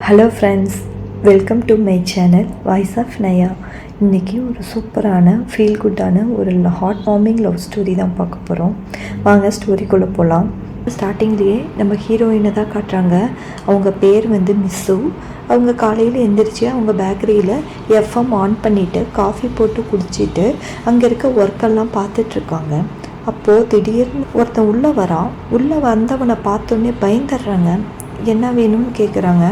Hello friends welcome to my channel voice of நயா இன்றைக்கி ஒரு சூப்பரான ஃபீல் குட்டான ஒரு ஹாட் வார்மிங் லவ் ஸ்டோரி தான் பார்க்க போகிறோம் வாங்க ஸ்டோரிக்குள்ளே போகலாம் ஸ்டார்டிங்லேயே நம்ம ஹீரோயினை தான் காட்டுறாங்க. அவங்க பேர் வந்து மிஸ்ஸு. அவங்க காலையில் எந்திரிச்சு அவங்க பேக்கரியில் எஃப்எம் ஆன் பண்ணிவிட்டு காஃபி போட்டு குடிச்சிட்டு அங்கே இருக்க ஒர்க்கெல்லாம் பார்த்துட்ருக்காங்க அப்போது திடீர்னு ஒருத்தன் உள்ளே வரான். உள்ளே வந்தவனை பார்த்தோன்னே பயந்துடுறாங்க. என்ன வேணும்னு கேட்குறாங்க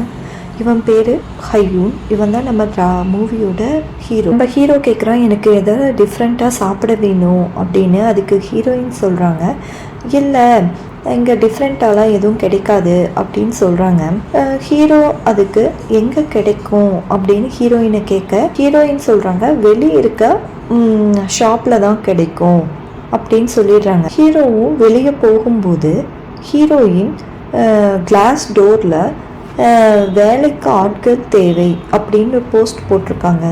இவன் பேர் ஹையூன். இவன் தான் நம்ம மூவியோட ஹீரோ நம்ம ஹீரோ கேட்குறான் எனக்கு எதாவது டிஃப்ரெண்ட்டாக சாப்பிட வேணும் அப்படின்னு அதுக்கு ஹீரோயின் சொல்கிறாங்க இல்லை இங்கே டிஃப்ரெண்ட்டாலாம் எதுவும் கிடைக்காது அப்படின்னு சொல்கிறாங்க ஹீரோ அதுக்கு எங்கே கிடைக்கும் அப்படின்னு ஹீரோயினை கேட்க ஹீரோயின் சொல்கிறாங்க வெளியே இருக்க ஷாப்பில் தான் கிடைக்கும் அப்படின்னு சொல்லிடுறாங்க. ஹீரோவும் வெளியே போகும்போது ஹீரோயின் கிளாஸ் டோரில் வேலைக்கு ஆட்கள் தேவை அப்படின்னு போஸ்ட் போட்டிருக்காங்க.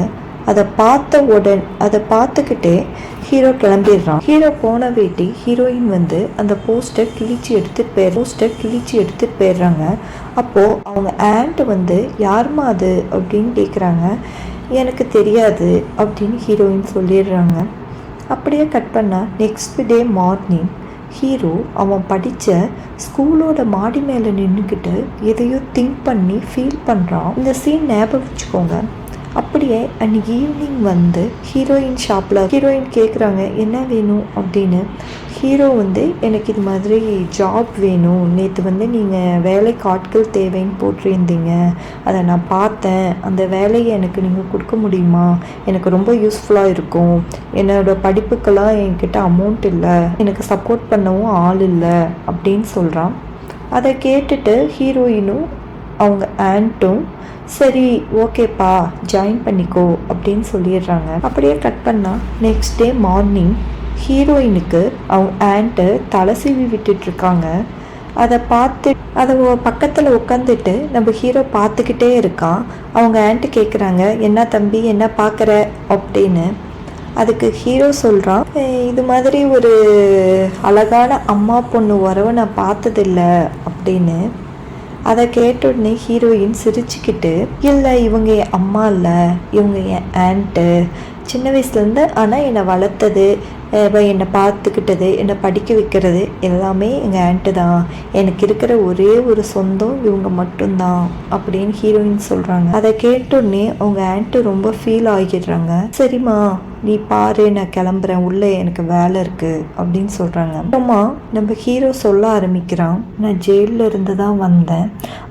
அதை பார்த்த உடன் அதை பார்த்துக்கிட்டே ஹீரோ கிளம்பிடுறான். ஹீரோ போன வேட்டி ஹீரோயின் வந்து அந்த போஸ்டர் கிழிச்சு எடுத்துட்டு போய் போஸ்டர் கிழிச்சு எடுத்துட்டு போயிடுறாங்க. அப்போது அவங்க ஆண்ட் வந்து யாருமா அது? அப்படின்னு கேட்குறாங்க எனக்கு தெரியாது அப்படின்னு ஹீரோயின் சொல்லிடுறாங்க. அப்படியே கட் பண்ணால் நெக்ஸ்ட் டே மார்னிங் ஹீரோ அவன் படித்த ஸ்கூலோட மாடி மேலே நின்றுக்கிட்டு எதையோ திங்க் பண்ணி ஃபீல் பண்ணுறான் இந்த சீன் ஞாபகம் வச்சுக்கோங்க. அப்படியே அன்னைக்கு ஈவினிங் வந்து ஹீரோயின் ஷாப்பில் ஹீரோயின் கேட்குறாங்க என்ன வேணும்? அப்படின்னு ஹீரோ வந்து எனக்கு இது மாதிரி ஜாப் வேணும். நேற்று வந்து நீங்கள் வேலைக்கு ஆட்கள் தேவைன்னு போட்டிருந்தீங்க. அதை நான் பார்த்தேன். அந்த வேலையை எனக்கு நீங்கள் கொடுக்க முடியுமா? எனக்கு ரொம்ப யூஸ்ஃபுல்லாக இருக்கும். என்னோடய படிப்புக்கெல்லாம் என்கிட்ட அமௌண்ட் இல்லை. எனக்கு சப்போர்ட் பண்ணவும் ஆள் இல்லை. அப்படின்னு சொல்கிறான் அதை கேட்டுட்டு ஹீரோயினும் அவங்க ஆண்ட்டும் சரி ஓகேப்பா ஜாயின் பண்ணிக்கோ அப்படின்னு சொல்லிடுறாங்க. அப்படியே கட் பண்ணால் நெக்ஸ்ட் டே மார்னிங் ஹீரோயினுக்கு அவங்க ஆண்ட்டு தலை சீவி விட்டுட்ருக்காங்க அதை பார்த்து அதை பக்கத்தில் உட்காந்துட்டு நம்ம ஹீரோ பார்த்துக்கிட்டே இருக்கான் அவங்க ஆண்ட்டு கேட்குறாங்க என்ன தம்பி என்ன பார்க்குற? அப்படின்னு. அதுக்கு ஹீரோ சொல்கிறான் இது மாதிரி ஒரு அழகான அம்மா பொண்ணு உறவை நான் பார்த்ததில்ல அப்படின்னு. அதை கேட்ட உடனே ஹீரோயின் சிரிச்சுக்கிட்டு இல்லை இவங்க என் அம்மா இல்லை. இவங்க என் ஆண்ட்டு சின்ன வயசுலேருந்து ஆனால் என்னை வளர்த்தது என்னை பார்த்துக்கிட்டது என்னை படிக்க வைக்கிறது எல்லாமே எங்கள் ஆண்ட்டு தான். எனக்கு இருக்கிற ஒரே ஒரு சொந்தம் இவங்க மட்டும்தான் அப்படின்னு ஹீரோயின் சொல்கிறாங்க அதை கேட்டோடனே அவங்க ஆண்ட்டு ரொம்ப ஃபீல் ஆகிடுறாங்க. சரிம்மா நீ பாரு நான் கிளம்புறேன் உள்ளே எனக்கு வேலை இருக்குது அப்படின்னு சொல்கிறாங்க அப்புறமா நம்ம ஹீரோ சொல்ல ஆரம்பிக்கிறான் நான் ஜெயிலில் இருந்து தான் வந்தேன்.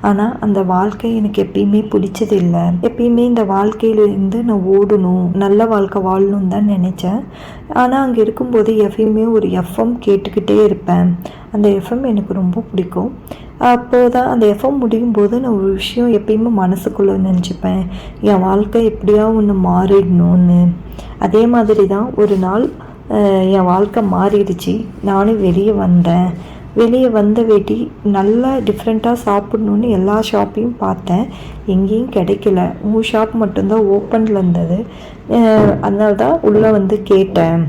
ஆனால் அந்த வாழ்க்கை எனக்கு எப்பயுமே பிடிச்சது இல்லை. எப்பயுமே இந்த வாழ்க்கையிலேருந்து நான் ஓடணும் நல்ல வாழ்க்கை வாழணும் தான் நினச்சேன். ஆனால் அங்கே இருக்கும்போது எப்பயுமே ஒரு எஃப்எம் கேட்டுக்கிட்டே இருப்பேன். அந்த எஃப்எம் எனக்கு ரொம்ப பிடிக்கும். அப்போது தான் அந்த எஃப்எம் முடியும் போது நான் ஒரு விஷயம் எப்பயுமே மனசுக்குள்ளே நினச்சிப்பேன். என் வாழ்க்கை எப்படியா ஒன்று மாறிடணும்னு. அதே மாதிரி தான் ஒரு நாள் என் வாழ்க்கை மாறிடுச்சு. நானும் வெளியே வந்தேன். வெளியே வந்த வேட்டி நல்லா டிஃப்ரெண்ட்டாக சாப்பிட்ணுன்னு எல்லா ஷாப்பையும் பார்த்தேன். எங்கேயும் கிடைக்கல. உங்கள் ஷாப் மட்டும்தான் ஓப்பனில் இருந்தது. அதனால தான் உள்ளே வந்து கேட்டேன்.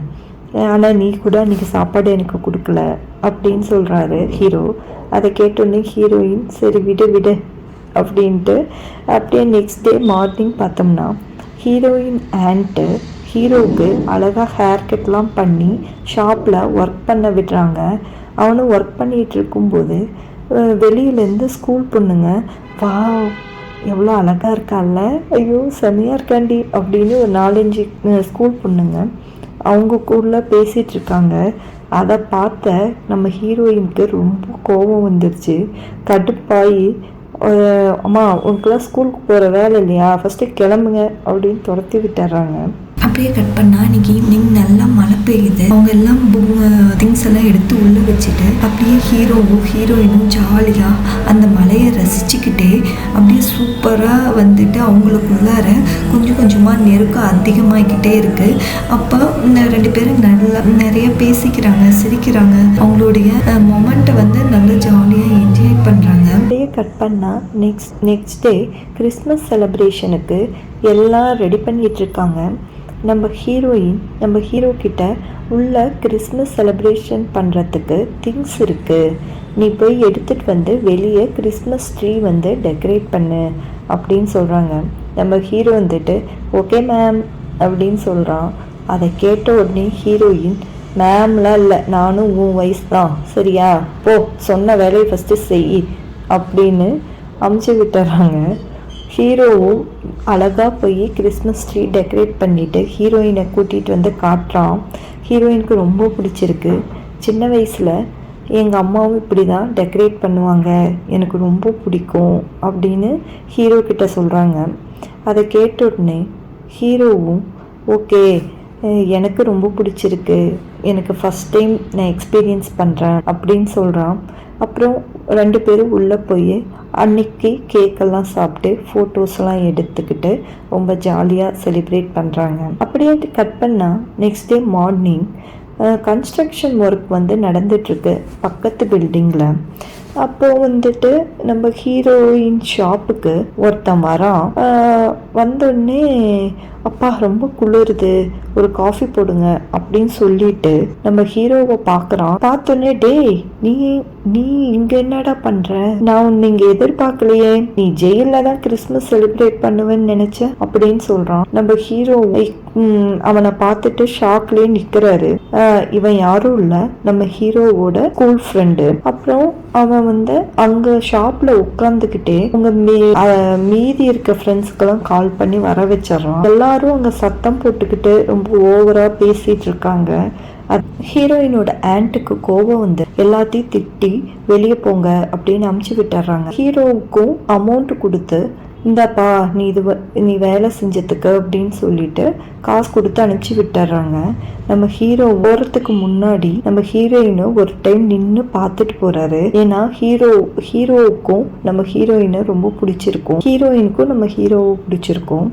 ஆனால் நீ கூட அன்றைக்கி சாப்பாடு எனக்கு கொடுக்கல. அப்படின்னு சொல்கிறாரு ஹீரோ. அதை கேட்டோன்னே ஹீரோயின் சரி விடு விடு அப்படின்ட்டு. அப்படியே நெக்ஸ்ட் டே மார்னிங் பார்த்தோம்னா ஹீரோயின் ஆண்ட்டு ஹீரோவுக்கு அழகாக ஹேர் கட்லாம் பண்ணி ஷாப்பில் ஒர்க் பண்ண விடுறாங்க. அவனும் ஒர்க் பண்ணிகிட்டு இருக்கும்போது வெளியிலேருந்து ஸ்கூல் பொண்ணுங்க வா எவ்வளோ அழகாக இருக்கால ஐயோ செமையாக இருக்காண்டி அப்படின்னு ஒரு நாலஞ்சு ஸ்கூல் பொண்ணுங்க அவங்க கூட பேசிகிட்டு இருக்காங்க. அதை பார்த்த நம்ம ஹீரோயினுக்கு ரொம்ப கோபம் வந்துருச்சு. கடுப்பாகி அம்மா உனக்குலாம் ஸ்கூலுக்கு போகிற வேலை இல்லையா? ஃபஸ்ட்டு கிளம்புங்க அப்படின்னு துரத்தி விட்டுறாங்க. அப்படியே கட் பண்ணால் இன்னைக்கு ஈவினிங் நல்லா மழை பெய்யுது. அவங்க எல்லாம் திங்ஸ் எல்லாம் எடுத்து உள்ளே வச்சுட்டு அப்படியே ஹீரோவும் ஹீரோயினும் ஜாலியாக அந்த மலையை ரசிச்சுக்கிட்டே அப்படியே சூப்பராக வந்துட்டு அவங்களுக்குள்ளார கொஞ்சம் கொஞ்சமாக நெருக்கம் அதிகமாகிக்கிட்டே இருக்குது அப்போ ரெண்டு பேரும் நல்லா நிறைய பேசிக்கிறாங்க சிரிக்கிறாங்க. அவங்களுடைய மொமெண்ட்டை வந்து நல்லா ஜாலியாக என்ஜாய் பண்ணுறாங்க அப்படியே கட் பண்ணால் நெக்ஸ்ட் நெக்ஸ்ட் டே கிறிஸ்மஸ் செலப்ரேஷனுக்கு எல்லாம் ரெடி பண்ணிகிட்ருக்காங்க நம்ம ஹீரோயின் நம்ம ஹீரோ கிட்ட உள்ள கிறிஸ்மஸ் செலிப்ரேஷன் பண்ணுறதுக்கு திங்ஸ் இருக்குது நீ போய் எடுத்துகிட்டு வந்து வெளியே கிறிஸ்மஸ் ட்ரீ வந்து டெக்கரேட் பண்ணு அப்படின்னு சொல்கிறாங்க நம்ம ஹீரோ வந்துட்டு ஓகே மேம் அப்படின்னு சொல்கிறான் அதை கேட்ட உடனே ஹீரோயின் மேம்லாம் இல்லை நானும் உன் வயசு தான். சரியா? போ சொன்ன வேலையை ஃபஸ்ட்டு செய் அப்படின்னு அமுச்சு விட்டுறாங்க. ஹீரோவும் அழகாக போய் கிறிஸ்மஸ் ட்ரீ டெக்கரேட் பண்ணிவிட்டு ஹீரோயினை கூட்டிகிட்டு வந்து காட்டுறான். ஹீரோயினுக்கு ரொம்ப பிடிச்சிருக்கு. சின்ன வயசில் எங்கள் அம்மாவும் இப்படி தான் டெக்கரேட் பண்ணுவாங்க. எனக்கு ரொம்ப பிடிக்கும் அப்படின்னு ஹீரோ கிட்ட சொல்கிறாங்க அதை கேட்ட உடனே ஹீரோவும் ஓகே எனக்கு ரொம்ப பிடிச்சிருக்கு. எனக்கு ஃபஸ்ட் டைம் நான் எக்ஸ்பீரியன்ஸ் பண்ணுறேன் அப்படின்னு சொல்கிறான் அப்புறம் ரெண்டு பேரும் உள்ளே போய் அன்னைக்கு கேக்கெல்லாம் சாப்பிட்டு ஃபோட்டோஸ்லாம் எடுத்துக்கிட்டு ரொம்ப ஜாலியாக செலிப்ரேட் பண்ணுறாங்க அப்படியே கட் பண்ணால் next day morning construction work வந்து நடந்துட்டுருக்கு பக்கத்து பில்டிங்கில் அப்போ வந்துட்டு நம்ம ஹீரோயின் ஷாப்புக்கு ஒருத்தன் வரான். வந்தோடனே அப்பா ரொம்ப குளிருது. ஒரு காஃபி போடுங்க அப்படின்னு சொல்லிட்டு நம்ம ஹீரோவை பார்க்குறான் பார்த்தோன்னே டேய் நீ நீ இங்க என்னடா பண்ற? நான் உன்னை இங்க எதிர்பார்க்கலையே. நீ ஜெயில தான் கிறிஸ்மஸ் செலிப்ரேட் பண்ணுவேன்னு நினைச்ச? அப்படின்னு சொல்றான். நம்ம ஹீரோ அவனை பார்த்துட்டு ஷாக்லயே நிக்கிறாரு. இவன் யாரும் இல்ல. நம்ம ஹீரோவோட ஸ்கூல் ஃப்ரெண்டு அப்புறம் அவன் வந்து அங்க ஷாப்ல உட்காந்துக்கிட்டே உங்க மீ- மீதி இருக்க ஃப்ரெண்ட்ஸ்க்கெல்லாம் கால் பண்ணி வர வச்சிடறோம். எல்லாரும் அங்க சத்தம் போட்டுக்கிட்டு ரொம்ப ஓவரா பேசிட்டு இருக்காங்க. அது ஹீரோயினோட ஆண்ட்டுக்கு கோபம் வந்து எல்லாத்தையும் திட்டி வெளியே போங்க அப்படின்னு அமுச்சு விட்டுறாங்க ஹீரோவுக்கும் அமௌண்ட் கொடுத்து இந்தாப்பா நீ இது வ- நீ வேலை செஞ்சதுக்கு அப்படின்னு சொல்லிட்டு காசு கொடுத்து அனுப்பிச்சி விட்டுறாங்க. நம்ம ஹீரோ ஓரத்துக்கு முன்னாடி நம்ம ஹீரோயினும் ஒரு டைம் நின்று பார்த்துட்டு போறாரு. ஏன்னா ஹீரோ ஹீரோவுக்கும் நம்ம ஹீரோயினை ரொம்ப பிடிச்சிருக்கும். ஹீரோயினுக்கும் நம்ம ஹீரோவை பிடிச்சிருக்கும்.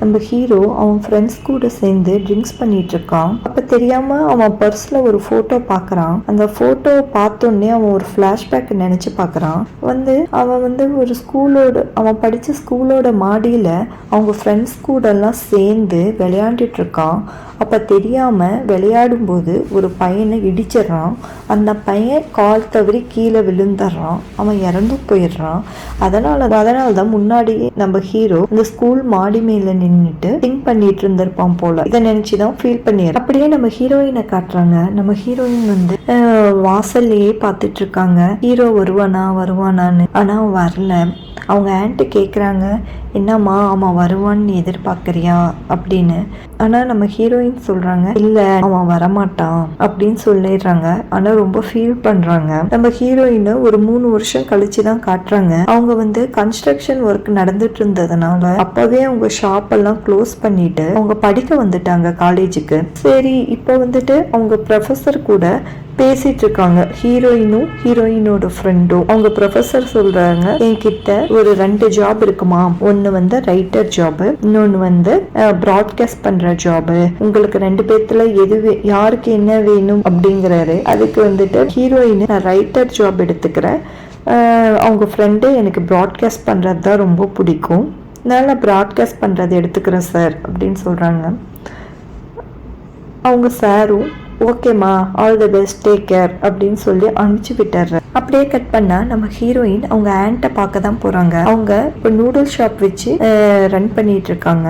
நம்ம ஹீரோ அவன் ஃப்ரெண்ட்ஸ் கூட சேர்ந்து ட்ரிங்க்ஸ் பண்ணிட்டு இருக்கான் அப்ப தெரியாம அவன் பர்ஸ்ல ஒரு போட்டோ பாக்குறான். அந்த போட்டோ பார்த்தோன்னே அவன் ஒரு பிளாஷ்பேக் நினைச்சு பாக்குறான். வந்து அவன் வந்து ஒரு ஸ்கூலோட அவன் படிச்ச ஸ்கூலோட மாடியில அவங்க ஃப்ரெண்ட்ஸ் கூட எல்லாம் சேர்ந்து விளையாண்டுட்டு இருக்கான் அப்ப தெரியாம விளையாடும்போது ஒரு பையனை இடிச்சிடுறான். அந்த பையன் கால் தவறி கீழே விழுந்துடுறான். அவன் இறந்து போயிடுறான். அதனால அதனால தான் முன்னாடியே நம்ம ஹீரோ இந்த ஸ்கூல் மாடி மேல நின்றுட்டு திங்க் பண்ணிட்டு இருந்திருப்பான் போல. இதை நினைச்சுதான் ஃபீல் பண்ணிடுறான் அப்படியே நம்ம ஹீரோயினை காட்டுறாங்க. நம்ம ஹீரோயின் வந்து வாசல்லையே பார்த்துட்டு இருக்காங்க. ஹீரோ வருவானா வருவானான்னு. ஆனா வரல. அவங்க ஆண்ட்டு கேட்குறாங்க என்னம்மா அவன் வருவான்னு எதிர்பார்க்குறியா? அப்படின்னு. ஆனால் நம்ம ஹீரோயின் சொல்கிறாங்க இல்லை அவன் வரமாட்டான். அப்படின்னு சொல்லிடுறாங்க. ஆனால் ரொம்ப ஃபீல் பண்ணுறாங்க நம்ம ஹீரோயினை ஒரு மூணு வருஷம் கழிச்சு தான் காட்டுறாங்க. அவங்க வந்து கன்ஸ்ட்ரக்ஷன் ஒர்க் நடந்துட்டு இருந்ததுனால அப்போவே அவங்க ஷாப் எல்லாம் க்ளோஸ் பண்ணிட்டு அவங்க படிக்க வந்துட்டாங்க காலேஜுக்கு சரி இப்போ வந்துட்டு அவங்க ப்ரொஃபஸர் கூட பேசிட்டு இருக்காங்க. ஹீரோயினும் ஹீரோயினோட ஃப்ரெண்டும் அவங்க ப்ரொஃபஸர் சொல்றாங்க என்கிட்ட ஒரு ரெண்டு ஜாப் இருக்குமா? ஒன்னு வந்து ரைட்டர் ஜாப் இன்னொன்னு வந்து ப்ராட்காஸ்ட் பண்ற ஜாப் உங்களுக்கு ரெண்டு பேர்த்துல எது யாருக்கு என்ன வேணும்? அப்படிங்கிறாரு. அதுக்கு வந்துட்டு ஹீரோயின் நான் ரைட்டர் ஜாப் எடுத்துக்கிறேன். அவங்க ஃப்ரெண்டு எனக்கு ப்ராட்காஸ்ட் பண்ணுறது தான் ரொம்ப பிடிக்கும். அதனால நான் ப்ராட்காஸ்ட் பண்ணுறது எடுத்துக்கிறேன் சார் அப்படின்னு சொல்கிறாங்க அவங்க சாரும் ஓகேம்மா all the best take care அப்படின்னு சொல்லி அனுப்பிச்சு விட்டுறேன் அப்படியே கட் பண்ணா நம்ம ஹீரோயின் அவங்க ஆண்ட்டை பார்க்க தான் போறாங்க. அவங்க இப்போ நூடுல் ஷாப் வச்சு ரன் பண்ணிட்டு இருக்காங்க.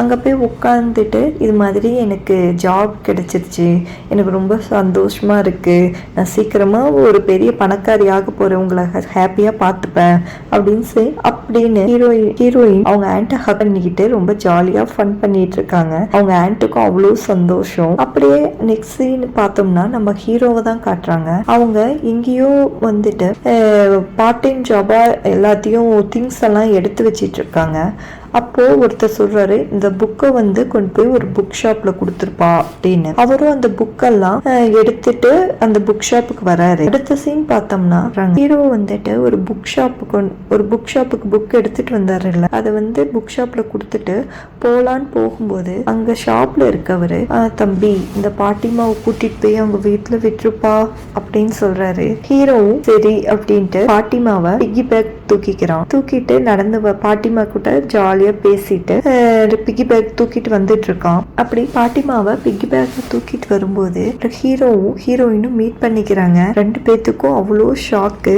அங்க போய் உட்காந்துட்டு இது மாதிரி எனக்கு ஜாப் கிடைச்சிருச்சு. எனக்கு ரொம்ப சந்தோஷமா இருக்கு. நான் சீக்கிரமா ஒரு பெரிய பணக்காரியாக ஆக உங்களை ஹாப்பியா பார்த்துப்பேன். அப்படின்னு சொல்லி அப்படின்னு ஹீரோயின் ஹீரோயின் அவங்க ஆன்ட்டை ஹக் பண்ணிக்கிட்டு ரொம்ப ஜாலியா ஃபன் பண்ணிட்டு இருக்காங்க. அவங்க ஆண்ட்டுக்கும் அவ்வளோ சந்தோஷம். அப்படியே நெக்ஸ்ட் சீன் பார்த்தோம்னா நம்ம ஹீரோவை தான் காட்டுறாங்க. அவங்க எங்கேயோ வந்துட்டு பார்ட் டைம் ஜாபா எல்லாத்தையும் திங்ஸ் எல்லாம் எடுத்து வச்சிட்டு இருக்காங்க. அப்போது ஒருத்தர் சொல்கிறாரு இந்த புக்கை வந்து கொண்டு போய் ஒரு புக் ஷாப்பில் கொடுத்துருப்பா அப்படின்னு. அவரும் அந்த புக்கெல்லாம் எடுத்துட்டு அந்த புக் ஷாப்புக்கு வராரு. அடுத்த சீன் பார்த்தோம்னா ஹீரோ வந்துட்டு ஒரு புக் ஷாப்புக்கு ஒரு புக் ஷாப்புக்கு புக் எடுத்துட்டு வந்தாருல்ல. அதை வந்து புக் ஷாப்பில் கொடுத்துட்டு போகலான்னு போகும்போது அங்கே ஷாப்பில் இருக்கவர் தம்பி இந்த பாட்டிமாவை கூட்டிட்டு போய் அவங்க வீட்டில் விட்டுருப்பா அப்படின்னு சொல்கிறாரு ஹீரோவும் சரி அப்படின்ட்டு பாட்டிமாவை பிக்கி பேக் தூக்கிக்கிறான். தூக்கிட்டு நடந்து வ- பாட்டிமா கூட ஜாலி ஜாலியாக பேசிட்டு பிக்கி பேக் தூக்கிட்டு வந்துட்டு இருக்கான் அப்படி பாட்டிமாவை பிக்கி பேக் தூக்கிட்டு வரும்போது ஹீரோவும் ஹீரோயினும் மீட் பண்ணிக்கிறாங்க. ரெண்டு பேத்துக்கும் அவ்வளோ ஷாக்கு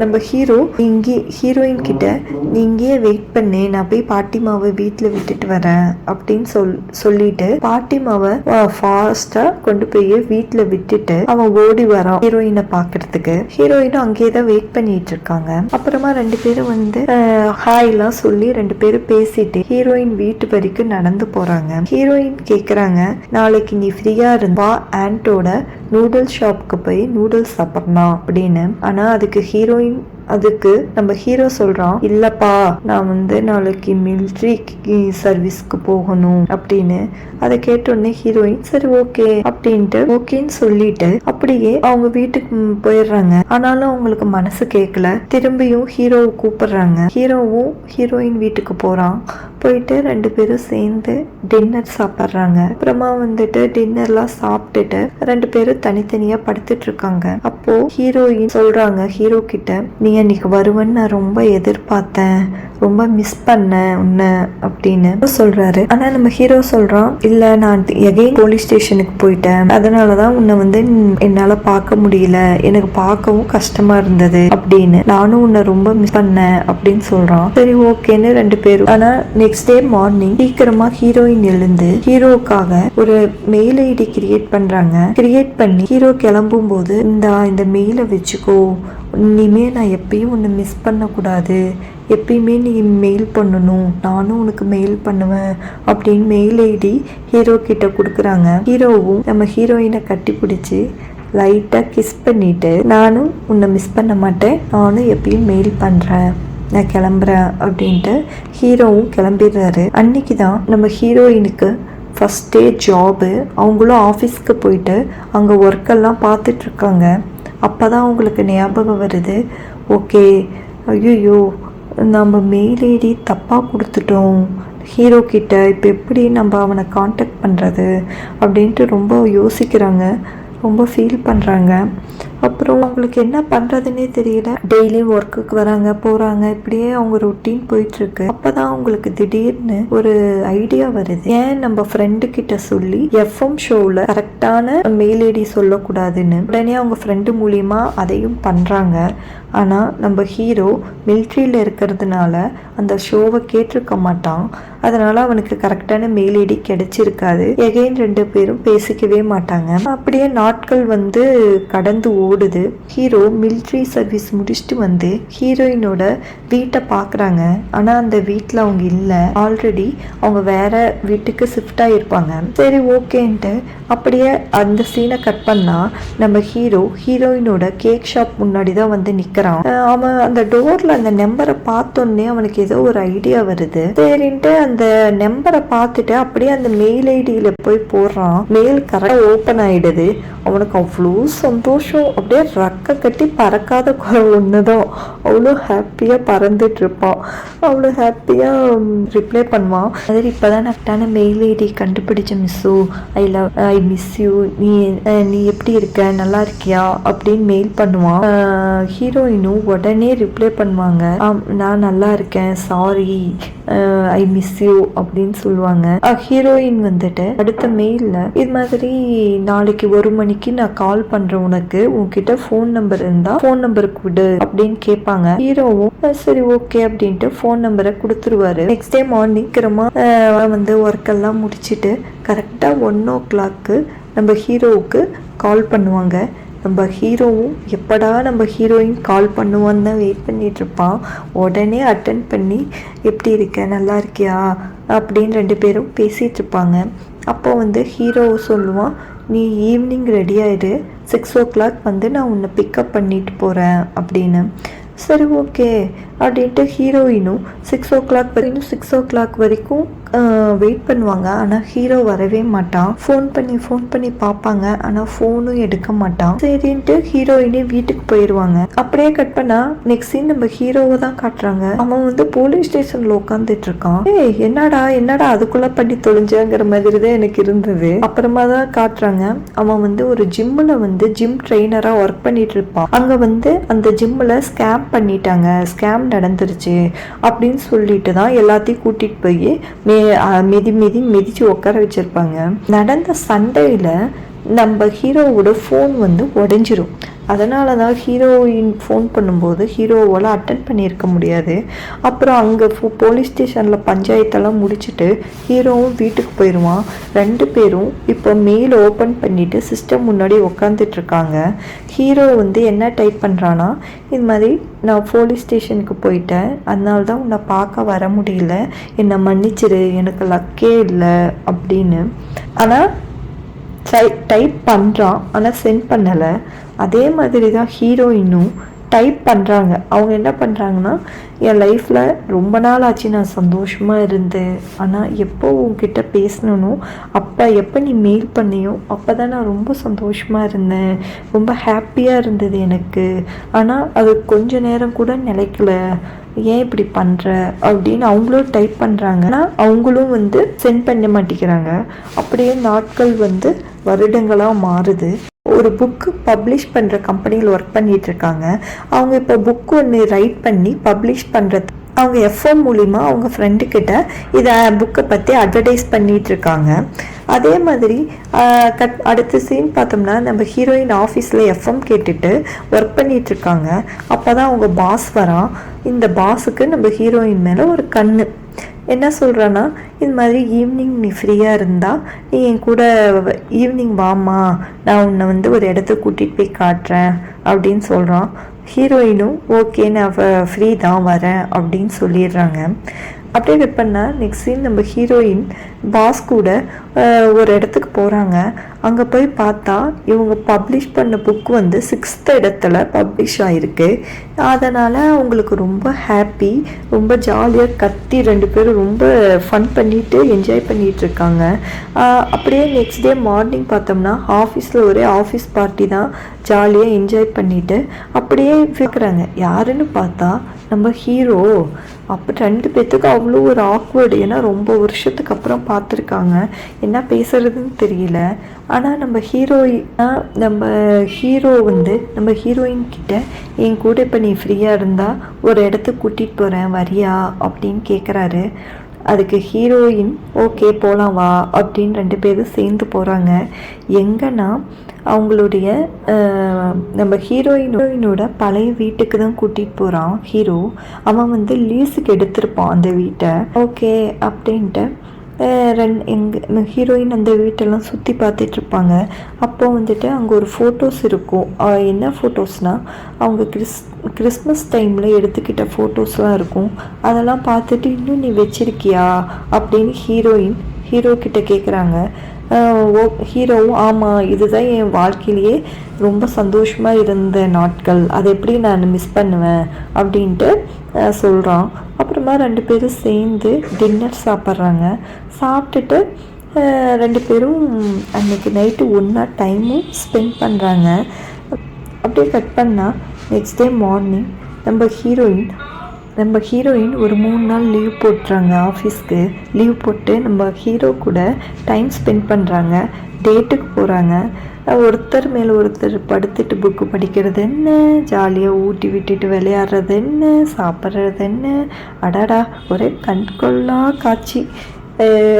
நம்ம ஹீரோ இங்கே ஹீரோயின் கிட்ட நீ இங்கேயே வெயிட் பண்ணு நான் போய் பாட்டிமாவை வீட்டில் விட்டுட்டு வரேன் அப்படின்னு சொல் சொல்லிட்டு பாட்டிமாவை ஃபாஸ்ட்டாக கொண்டு போய் வீட்டில் விட்டுட்டு அவன் ஓடி வரான் ஹீரோயினை பார்க்கறதுக்கு ஹீரோயினும் அங்கேயே தான் வெயிட் பண்ணிட்டு இருக்காங்க. அப்புறமா ரெண்டு பேரும் வந்து ஹாய்லாம் சொல்லி ரெண்டு பேரும் பேசிட்டு ஹீரோயின் வீட்டு வரைக்கும் நடந்து போறாங்க. ஹீரோயின் கேக்குறாங்க நாளைக்கு நீ ஃப்ரீயா இருந்தா ஆண்டோட நூடுல்ஸ் ஷாப்க்கு போய் நூடுல்ஸ் சாப்பிட்லாம் அப்படின்னு. ஆனா அதுக்கு ஹீரோயின் அதுக்கு நம்ம ஹீரோ சொல்றான் இல்லப்பா நான் வந்து நாளைக்கு மிலிட்ரி சர்வீஸ்க்கு போகணும் அப்படின்னு. அதை கேட்டோடனே ஹீரோயின் சரி ஓகே அப்படின்ட்டு ஓகேன்னு சொல்லிட்டு அப்படியே அவங்க வீட்டுக்கு போயிடுறாங்க. ஆனாலும் அவங்களுக்கு மனசு கேட்கல திரும்பியும் ஹீரோவை கூப்பிடுறாங்க. ஹீரோவும் ஹீரோயின் வீட்டுக்கு போறான். போயிட்டு ரெண்டு பேரும் சேர்ந்து டின்னர் சாப்பிட்றாங்க. அப்புறமா வந்துட்டு டின்னர்லாம் சாப்பிட்டுட்டு ரெண்டு பேரும் தனித்தனியா படுத்துட்டு இருக்காங்க. அப்போ ஹீரோயின் சொல்றாங்க ஹீரோ கிட்ட நீ அன்னைக்கு வருவன்னு நான் ரொம்ப எதிர்பார்த்தேன். ரொம்ப மிஸ் பண்ணேன் உன்னை அப்படின்னு சொல்றாரு. ஆனா நம்ம ஹீரோ சொல்றான் இல்ல நான் எகைன் போலீஸ் ஸ்டேஷனுக்கு போயிட்டேன். அதனாலதான் உன்னை வந்து என்னால பார்க்க முடியல. எனக்கு பார்க்கவும் கஷ்டமா இருந்தது அப்படின்னு. நானும் உன்னை ரொம்ப மிஸ் பண்ணேன் அப்படின்னு சொல்றான். சரி ஓகேன்னு ரெண்டு பேரும். ஆனா நெக்ஸ்ட் டே மார்னிங் சீக்கிரமா ஹீரோயின் எழுந்து ஹீரோக்காக ஒரு மெயில் ஐடி கிரியேட் பண்றாங்க. கிரியேட் பண்ணி ஹீரோ கிளம்பும் போது இந்த இந்த மெயிலை வச்சுக்கோ. இனிமே நான் எப்பயும் உன்னை மிஸ் பண்ணக்கூடாது. எப்பயுமே நீ மெயில் பண்ணணும். நானும் உனக்கு மெயில் பண்ணுவேன் அப்படின்னு மெயில் ஐடி ஹீரோ கிட்ட கொடுக்குறாங்க. ஹீரோவும் நம்ம ஹீரோயினை கட்டி பிடிச்சி லைட்டாக கிஸ் பண்ணிட்டு நானும் உன்னை மிஸ் பண்ண மாட்டேன். நானும் எப்பயும் மெயில் பண்ணுறேன் நான் கிளம்புறேன் அப்படின்ட்டு ஹீரோவும் கிளம்பிடுறாரு. அன்னைக்கு தான் நம்ம ஹீரோயினுக்கு ஃபஸ்ட் டே ஜாபு அவங்களும் ஆஃபீஸ்க்கு போயிட்டு அங்கே ஒர்க்கெல்லாம் பார்த்துட்ருக்காங்க அப்போ தான் அவங்களுக்கு ஞாபகம் வருது. ஓகே ஐயோ நம்ம மெயில் ஐடி தப்பாக கொடுத்துட்டோம். ஹீரோ கிட்ட இப்போ எப்படி நம்ம அவனை காண்டாக்ட் பண்ணுறது அப்படின்ட்டு ரொம்ப யோசிக்கிறாங்க. ரொம்ப ஃபீல் பண்ணுறாங்க அப்புறம் அவங்களுக்கு என்ன பண்ணுறதுனே தெரியல. டெய்லியும் ஒர்க்குக்கு வராங்க போகிறாங்க இப்படியே அவங்க ரொட்டீன் போயிட்டுருக்கு. அப்போ தான் அவங்களுக்கு திடீர்னு ஒரு ஐடியா வருது. ஏன் நம்ம ஃப்ரெண்டு கிட்ட சொல்லி எஃப்எம் ஷோவில் கரெக்டான மெயில் ஐடி சொல்லக்கூடாதுன்னு உடனே அவங்க ஃப்ரெண்டு மூலியமா அதையும் பண்ணுறாங்க ஆனால் நம்ம ஹீரோ மிலிட்ரியில் இருக்கிறதுனால அந்த ஷோவை கேட்டிருக்க மாட்டான். அதனால அவனுக்கு கரெக்டான மெயில் ஐடி கிடைச்சிருக்காது. எகைன் ரெண்டு பேரும் பேசிக்கவே மாட்டாங்க. அப்படியே நாட்கள் வந்து கடந்து ஓடுது. ஹீரோ மிலிட்ரி சர்வீஸ் முடிச்சுட்டு வந்து ஹீரோயினோட வீட்டை பார்க்குறாங்க. ஆனால் அந்த வீட்டில் அவங்க இல்லை. ஆல்ரெடி அவங்க வேற வீட்டுக்கு ஷிஃப்ட் ஆகிருப்பாங்க சரி ஓகேன்ட்டு அப்படியே அந்த சீனை கட் பண்ணா நம்ம ஹீரோ ஹீரோயினோட கேக் ஷாப் முன்னாடி தான் வந்து நிற்கிறான் அவன் அந்த டோர்ல அந்த நம்பரை பார்த்தோன்னே அவனுக்கு ஏதோ ஒரு ஐடியா வருது. சரின்ட்டு அந்த நம்பரை பார்த்துட்டு அப்படியே அந்த மெயில் ஐடியில போய் போடுறான். மெயில் கரெக்டாக ஓப்பன் ஆயிடுது. அவனுக்கு அவ்வளோ சந்தோஷம். அப்படியே ரக்க கட்டி பறக்காத ஒன்று தான் அவ்வளோ ஹாப்பியாக பறந்துட்டு இருப்பான் அவ்வளோ ஹாப்பியாக ரிப்ளை பண்ணுவான் மாதிரி இப்போ தான் கரெக்டான மெயில் ஐடி கண்டுபிடிச்ச miss. I love I miss you நீ நீ எப்படி இருக்க? நல்லா இருக்கியா? அப்படின்னு மெயில் பண்ணுவான் ஹீரோயினும் உடனே ரிப்ளை பண்ணுவாங்க. நான் நல்லா இருக்கேன். சாரி ஐ மிஸ் யூ அப்படின்னு சொல்லுவாங்க. ஹீரோயின் வந்துட்டு அடுத்த மெயிலில் இது மாதிரி நாளைக்கு ஒரு மணிக்கு நான் கால் பண்ணுறேன் உனக்கு. உன்கிட்ட ஃபோன் நம்பர் இருந்தால் ஃபோன் நம்பருக்கு விடு அப்படின்னு கேட்பாங்க. ஹீரோவும் சரி ஓகே அப்படின்ட்டு ஃபோன் நம்பரை கொடுத்துருவாரு. நெக்ஸ்ட் டே மார்னிங் கிரமா வந்து ஒர்க் எல்லாம் முடிச்சுட்டு கரெக்டாக ஒன் ஓ கிளாக்கு நம்ம ஹீரோவுக்கு கால் பண்ணுவாங்க. நம்ம ஹீரோவும் எப்படா நம்ம ஹீரோயின் கால் பண்ணுவான்னு தான் வெயிட் பண்ணிட்டு இருப்பான். உடனே அட்டன் பண்ணி எப்படி இருக்க? நல்லா இருக்கியா? அப்படின்னு ரெண்டு பேரும் பேசிட்டு இருப்பாங்க. அப்போ வந்து ஹீரோ சொல்லுவான் நீ ஈவினிங் ரெடி ஆயிடு சிக்ஸ் ஓ கிளாக் வந்து நான் உன்னை பிக்கப் பண்ணிட்டு போகிறேன் அப்படின்னு. சரி ஓகே அப்படின்ட்டு ஹீரோயினும் சிக்ஸ் ஓ கிளாக் வரைக்கும் சிக்ஸ் ஓ கிளாக் வரைக்கும் வெயிட் பண்ணுவாங்க. ஆனால் ஹீரோ வரவே மாட்டான். ஃபோன் பண்ணி ஃபோன் பண்ணி பார்ப்பாங்க. ஆனால் ஃபோனும் எடுக்க மாட்டான். சரின்ட்டு ஹீரோயினே வீட்டுக்கு போயிடுவாங்க அப்படியே கட் பண்ணா நெக்ஸ்ட் சீன் நம்ம ஹீரோவை தான் காட்டுறாங்க. அவன் வந்து போலீஸ் ஸ்டேஷன்ல உட்காந்துட்டு இருக்கான். ஏய் என்னடா என்னடா அதுக்குள்ள பண்ணி தொலைஞ்சங்கிற மாதிரி தான் எனக்கு இருந்தது. அப்புறமா தான் காட்டுறாங்க. அவன் வந்து ஒரு ஜிம்மில் வந்து ஜிம் ட்ரெயினராக ஒர்க் பண்ணிட்டு இருப்பான். அங்கே வந்து அந்த ஜிம்மில் ஸ்கேம் பண்ணிட்டாங்க. ஸ்கேம் நடந்துருச்சு. அப்படின்னு சொல்லிட்டு தான் எல்லாத்தையும் கூட்டிகிட்டு போய் மே மிதி மிதி மிதித்து உட்கார வச்சுருப்பாங்க. நடந்த சண்டையில் நம்ம ஹீரோவோட ஃபோன் வந்து உடஞ்சிரும். அதனால தான் ஹீரோயின் ஃபோன் பண்ணும்போது ஹீரோவால் அட்டன் பண்ணியிருக்க முடியாது. அப்புறம் அங்கே போலீஸ் ஸ்டேஷனில் பஞ்சாயத்தெல்லாம் முடிச்சுட்டு ஹீரோவும் வீட்டுக்கு போயிடுவான் ரெண்டு பேரும் இப்போ மெயில் ஓப்பன் பண்ணிவிட்டு சிஸ்டம் முன்னாடி உக்காந்துட்ருக்காங்க ஹீரோ வந்து என்ன டைப் பண்ணுறான்னா இது மாதிரி நான் போலீஸ் ஸ்டேஷனுக்கு போயிட்டேன். அதனால தான் உன்னை பார்க்க வர முடியல. என்னை மன்னிச்சிரு எனக்கு லக்கே இல்லை அப்படின்னு. ஆனால் டை டைப் பண்ணுறான் ஆனால் சென்ட் பண்ணலை. அதே மாதிரி தான் ஹீரோயினும் டைப் பண்ணுறாங்க அவங்க என்ன பண்ணுறாங்கன்னா என் லைஃப்பில் ரொம்ப நாள் ஆச்சு நான் சந்தோஷமாக இருந்தேன் ஆனால் எப்போ உங்ககிட்ட பேசணும் அப்போ எப்போ நீ மெயில் பண்ணியோ அப்போ தான் நான் ரொம்ப சந்தோஷமாக இருந்தேன். ரொம்ப ஹாப்பியாக இருந்தது எனக்கு. ஆனால் அது கொஞ்ச நேரம் கூட நிலைக்கல. ஏன் இப்படி பண்ணுற அப்படின்னு அவங்களும் டைப் பண்ணுறாங்கன்னா அவங்களும் வந்து சென்ட் பண்ண மாட்டேங்கிறாங்க. அப்படியே நாட்கள் வந்து வருடங்களாக மாறுது. ஒரு புக்கு பப்ளிஷ் பண்ணுற கம்பெனியில் ஒர்க் பண்ணிகிட்ருக்காங்க இருக்காங்க அவங்க இப்போ புக் ஒன்று ரைட் பண்ணி பப்ளிஷ் பண்ணுறது அவங்க எஃப்எம் மூலிமா அவங்க ஃப்ரெண்டு கிட்ட இதை புக்கை பற்றி அட்வர்டைஸ் பண்ணிகிட்ருக்காங்க இருக்காங்க அதே மாதிரி கட் அடுத்த சீன் பார்த்தோம்னா நம்ம ஹீரோயின் ஆஃபீஸில் எஃப்எம் கேட்டுட்டு ஒர்க் பண்ணிகிட்ருக்காங்க அப்போ தான் அவங்க பாஸ் வரான் இந்த பாஸுக்கு நம்ம ஹீரோயின் மேலே ஒரு கண்ணு. என்ன சொல்கிறேன்னா இது மாதிரி ஈவினிங் நீ ஃப்ரீயாக இருந்தால் நீ என் கூட ஈவினிங் வாம்மா நான் உன்னை வந்து ஒரு இடத்த கூட்டிகிட்டு போய் காட்டுறேன் அப்படின்னு சொல்கிறான் ஹீரோயினும் ஓகே நான் ஃப்ரீ தான் வரேன் அப்படின்னு சொல்லிடுறாங்க. அப்படியே கட் நெக்ஸ்ட் சீன் நம்ம ஹீரோயின் பாஸ் கூட ஒரு இடத்துக்கு போகிறாங்க அங்கே போய் பார்த்தா இவங்க பப்ளிஷ் பண்ண புக் வந்து சிக்ஸ்த் இடத்துல பப்ளிஷ் ஆகிருக்கு அதனால் அவங்களுக்கு ரொம்ப ஹாப்பி ரொம்ப ஜாலியாக கத்தி ரெண்டு பேரும் ரொம்ப ஃபன் பண்ணிட்டு என்ஜாய் பண்ணிகிட்டு இருக்காங்க. அப்படியே நெக்ஸ்ட் டே மார்னிங் பார்த்தோம்னா ஆஃபீஸில் ஒரே ஆஃபீஸ் பார்ட்டி தான் ஜாலியாக என்ஜாய் பண்ணிவிட்டு அப்படியே இருக்கிறாங்க யாருன்னு பார்த்தா நம்ம ஹீரோ அப்போ ரெண்டு பேர்த்துக்கு அவ்வளோ ஒரு ஆக்வர்டு ஏன்னா ரொம்ப வருஷத்துக்கு அப்புறம் பார்த்துருக்காங்க. என்ன பேசுறதுன்னு தெரியல. ஆனால் நம்ம ஹீரோயினா நம்ம ஹீரோ வந்து நம்ம ஹீரோயின் கிட்ட என் கூட இப்போ நீ ஃப்ரீயாக இருந்தால் ஒரு இடத்துக்கு கூட்டிகிட்டு போகிறேன் வரியா? அப்படின்னு கேட்குறாரு அதுக்கு ஹீரோயின் ஓகே போகலாம் வா அப்படின்னு ரெண்டு பேரும் சேர்ந்து போகிறாங்க எங்கன்னா அவங்களுடைய நம்ம ஹீரோயின் ஹீரோயினோட பழைய வீட்டுக்கு தான் கூட்டிகிட்டு போகிறான் ஹீரோ அவன் வந்து லீஸுக்கு எடுத்திருப்பான் அந்த வீட்டை. ஓகே அப்படின்ட்டு ரெண்டு எங்கள் ஹீரோயின் அந்த வீட்டெல்லாம் சுற்றி பார்த்துட்ருப்பாங்க. அப்போ வந்துட்டு அங்கே ஒரு ஃபோட்டோஸ் இருக்கும். என்ன ஃபோட்டோஸ்னால் அவங்க கிறிஸ் கிறிஸ்மஸ் டைமில் எடுத்துக்கிட்ட ஃபோட்டோஸ்லாம் இருக்கும். அதெல்லாம் பார்த்துட்டு இன்னும் நீ வச்சிருக்கியா? அப்படின்னு ஹீரோயின் ஹீரோ கிட்ட கேட்குறாங்க ஓ ஹீரோவும் ஆமாம் இதுதான் என் வாழ்க்கையிலேயே ரொம்ப சந்தோஷமாக இருந்த நாட்கள். அதை எப்படி நான் மிஸ் பண்ணுவேன்? அப்படின்ட்டு சொல்கிறான் அப்புறமா ரெண்டு பேரும் சேர்ந்து டின்னர் சாப்பிட்றாங்க. சாப்பிட்டுட்டு ரெண்டு பேரும் அன்னைக்கு நைட்டு ஒன்றா டைமும் ஸ்பெண்ட் பண்ணுறாங்க அப்படியே கட் பண்ணால் நெக்ஸ்ட் டே மார்னிங் நம்ம ஹீரோயின் நம்ம ஹீரோயின் ஒரு மூணு நாள் லீவ் போட்டுறாங்க ஆஃபீஸ்க்கு லீவ் போட்டு நம்ம ஹீரோ கூட டைம் ஸ்பெண்ட் பண்ணுறாங்க டேட்டுக்கு போகிறாங்க ஒருத்தர் மேலே ஒருத்தர் படுத்துட்டு புக்கு படிக்கிறது என்ன? ஜாலியாக ஊட்டி விட்டுட்டு விளையாடுறது என்ன? சாப்பிட்றது என்ன? அடாடா ஒரே கண்கொள்ளா காட்சி.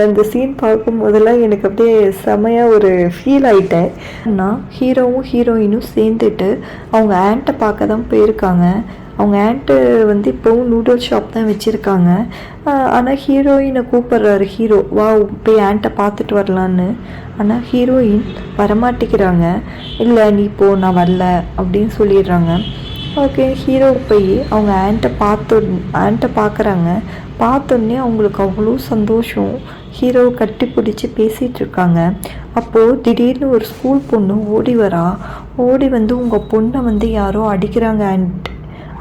அந்த சீன் பார்க்கும் போதெல்லாம் எனக்கு அப்படியே செமையாக ஒரு ஃபீல் ஆயிட்டேன். நான் ஹீரோவும் ஹீரோயினும் சேர்ந்துட்டு அவங்க ஆண்ட்டை பார்க்க தான் போயிருக்காங்க. அவங்க ஆண்ட்டு வந்து இப்போவும் நூடுல்ஸ் ஷாப் தான் வச்சுருக்காங்க. ஆனால் ஹீரோயினை கூப்பிட்றாரு ஹீரோ வா போய் ஆண்ட்டை பார்த்துட்டு வரலான்னு. ஆனால் ஹீரோயின் வரமாட்டேங்கிறாங்க. இல்லை நீ போ நான் வரல அப்படின்னு சொல்லிடுறாங்க. ஓகே ஹீரோ போய் அவங்க ஆண்ட்டை பார்த்து ஆண்ட்டை பார்க்குறாங்க. பார்த்தோன்னே அவங்களுக்கு அவ்வளோ சந்தோஷம். ஹீரோவை கட்டி பிடிச்சி பேசிகிட்டு இருக்காங்க. அப்போது திடீர்னு ஒரு ஸ்கூல் பொண்ணு ஓடி வரா. ஓடி வந்து உங்கள் பொண்ணை வந்து யாரோ அடிக்கிறாங்க ஆண்ட்